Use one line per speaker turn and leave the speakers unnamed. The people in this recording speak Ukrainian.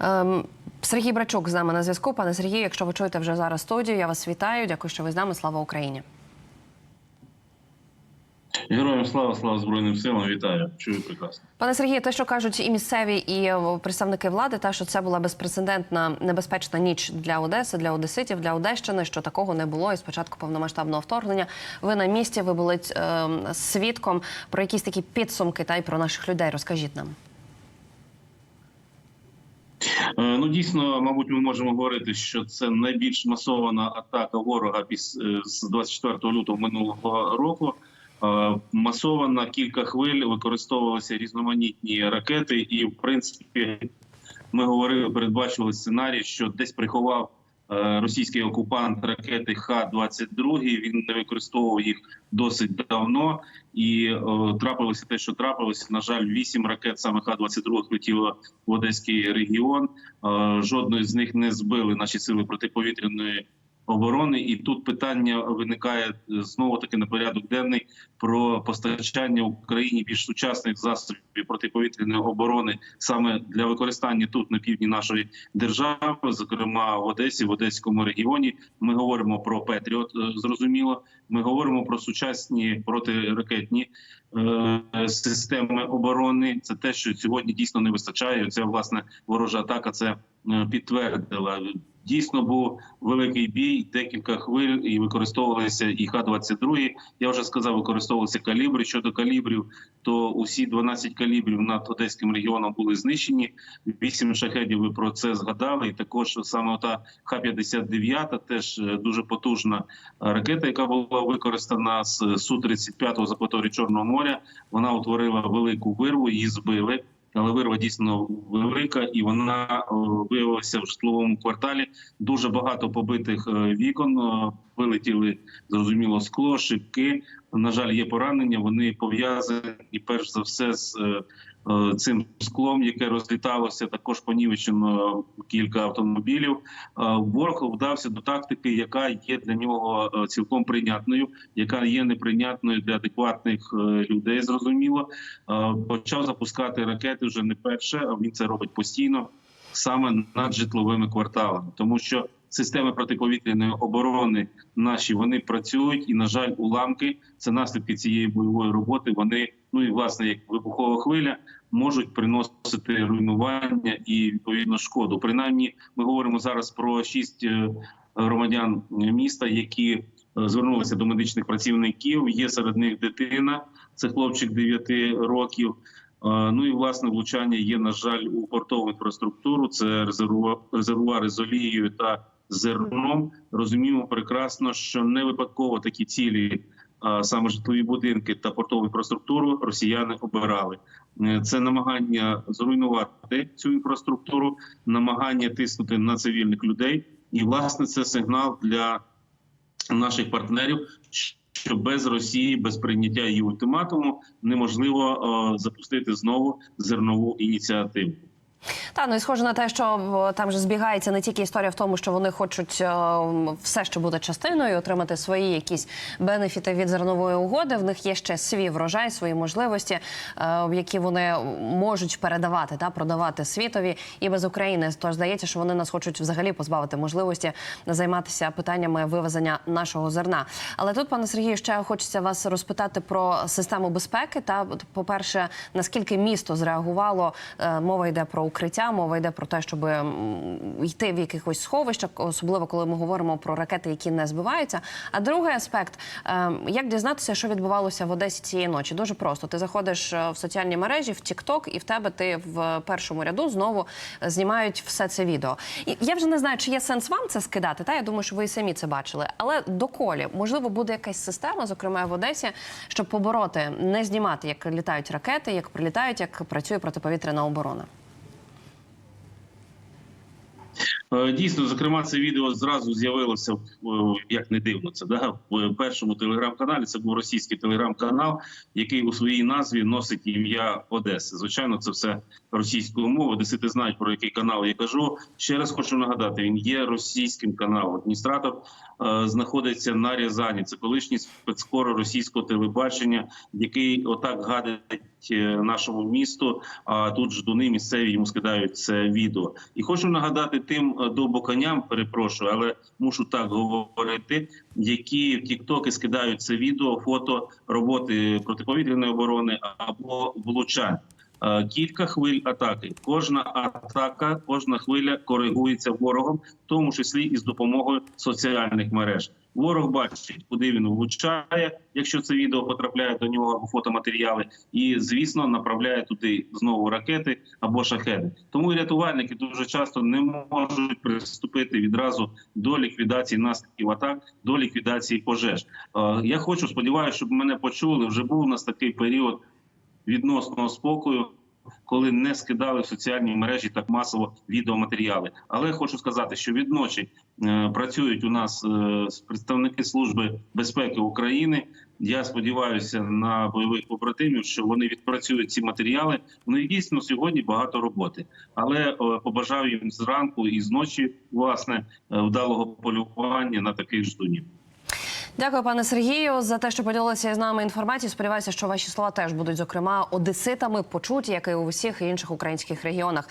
Ем, Сергій Брачук з нами на зв'язку. Пане Сергію, якщо ви чуєте вже зараз студію, я вас вітаю. Дякую, що ви з нами. Слава Україні.
Героям слава, слава Збройним силам, вітаю. Чую прекрасно.
Пане Сергію, те, що кажуть і місцеві, і представники влади, та що це була безпрецедентна небезпечна ніч для Одеси, для Одеситів, для Одещини, що такого не було. І спочатку повномасштабного вторгнення. Ви на місці, ви були е, свідком про якісь такі підсумки та й про наших людей. Розкажіть нам.
Е, Ну дійсно, мабуть, ми можемо говорити, що це найбільш масована атака ворога піс е, з 24 лютого минулого року. Е, Масована кілька хвиль використовувалися різноманітні ракети, і в принципі ми говорили, передбачили сценарій, що десь приховав російський окупант ракети Х-22. Він не використовував їх досить давно, і е, трапилося те, що трапилося. На жаль, вісім ракет саме Х-22 летіло в Одеський регіон. Е, Жодної з них не збили наші сили протиповітряної оборони. І тут питання виникає знову таки на порядок денний про постачання Україні більш сучасних засобів протиповітряної оборони саме для використання тут на півдні нашої держави, зокрема в Одесі, в Одеському регіоні. Ми говоримо про Петріот, е, зрозуміло. Ми говоримо про сучасні протиракетні е, системи оборони. Це те, що сьогодні дійсно не вистачає. Ця власне ворожа атака це е, підтвердила. Дійсно був великий бій, декілька хвиль, і використовувалися і Х-22. Я вже сказав, використовувалися калібри. Щодо калібрів, то усі 12 калібрів над одеським регіоном були знищені. Вісім шахедів ви про це згадали. І також саме та Х-59, теж е, дуже потужна ракета, яка була використана з Су-35 з акваторії Чорного моря. Вона утворила велику вирву, її збили. Але вирва дійсно велика, і вона е, виявилася в житловому кварталі. Дуже багато побитих е, вікон е, вилетіли зрозуміло скло, шибки. На жаль, є поранення. Вони пов'язані перш за все з е, е, цим склом, яке розліталося. Також понівечено кілька автомобілів. Е, Ворог вдався до тактики, яка є для нього цілком прийнятною, яка є неприйнятною для адекватних людей. Зрозуміло, почав запускати ракети вже не перше. а Він це робить постійно саме над житловими кварталами, тому що системи протиповітряної оборони наші вони працюють, і на жаль, уламки це наслідки цієї бойової роботи. Вони ну і власне як вибухова хвиля можуть приносити руйнування і відповідно шкоду. Принаймні, ми говоримо зараз про шість е, громадян міста, які е, звернулися до медичних працівників. Є серед них дитина, це хлопчик 9 років. Е, Ну і власне влучання є на жаль у портову інфраструктуру. Це резервуа- резервуари з олією та зерном. Розуміємо прекрасно, що не випадково такі цілі, саме житлові будинки та портову інфраструктуру, росіяни обирали. Е, Це намагання зруйнувати цю інфраструктуру, намагання тиснути на цивільних людей, і власне це сигнал для наших партнерів. Що без Росії, без прийняття її ультиматуму, неможливо е, запустити знову зернову ініціативу.
Та ну і схоже на те, що там же збігається не тільки історія в тому, що вони хочуть все, що буде частиною, отримати свої якісь бенефіти від зернової угоди. В них є ще свій врожай, свої можливості, е, які вони можуть передавати та продавати світові і без України. Тож здається, що вони нас хочуть взагалі позбавити можливості займатися питаннями вивезення нашого зерна. Але тут, пане Сергію, ще хочеться вас розпитати про систему безпеки. Та по-перше, наскільки місто зреагувало, Е, мова йде про укриття, мова йде про те, щоб йти в якихось сховищах, особливо коли ми говоримо про ракети, які не збиваються. А другий аспект, е, як дізнатися, що відбувалося в Одесі цієї ночі? Дуже просто. Ти заходиш е, в соціальні мережі, в TikTok, і в тебе ти в першому ряду знову е, знімають все це відео. Я вже не знаю, чи є сенс вам це скидати. Та я думаю, що ви і самі це бачили. Але доколі можливо буде якась система, зокрема в Одесі, щоб побороти, не знімати, як літають ракети, як прилітають, як працює протиповітряна оборона.
Е, Дійсно, зокрема, це відео зразу з'явилося е, як не дивно. Це да в першому телеграм-каналі. Це був російський телеграм-канал, який у своїй назві носить ім'я Одеси. Звичайно, це все російською мовою. Одесити знають про який канал я кажу. Ще раз хочу нагадати: він є російським каналом. Адміністратор е, знаходиться на Рязані. Це колишній спецкор російського телебачення, який отак гадить е, нашому місту. А тут ждуни місцеві йому скидають це відео. І хочу нагадати тим е, довбоконям, перепрошую, але мушу так говорити, які в Тіктоки скидають це відео, фото роботи протиповітряної оборони або влучань. Е, Кілька хвиль атаки. Кожна атака, кожна хвиля коригується ворогом, в тому числі і з допомогою соціальних мереж. Ворог бачить, куди він влучає, якщо це відео потрапляє до нього або фотоматеріали, і звісно направляє туди знову ракети або шахеди. Тому і рятувальники дуже часто не можуть приступити відразу до ліквідації наслідків атак, до ліквідації пожеж. Е, Я хочу сподіваюся, щоб мене почули. Вже був у нас такий період відносного спокою, коли не скидали в соціальні мережі так масово відеоматеріали. Але хочу сказати, що відночі е, працюють у нас е, представники служби безпеки України. Я сподіваюся на бойових побратимів, що вони відпрацюють ці матеріали. У них дійсно сьогодні багато роботи, але е, побажаю їм зранку і зночі власне вдалого полювання на таких ждунів.
Дякую, пане Сергію, за те, що поділилися з нами інформацією. Сподіваюся, що ваші слова теж будуть зокрема одеситами почуті, як і у всіх інших українських регіонах.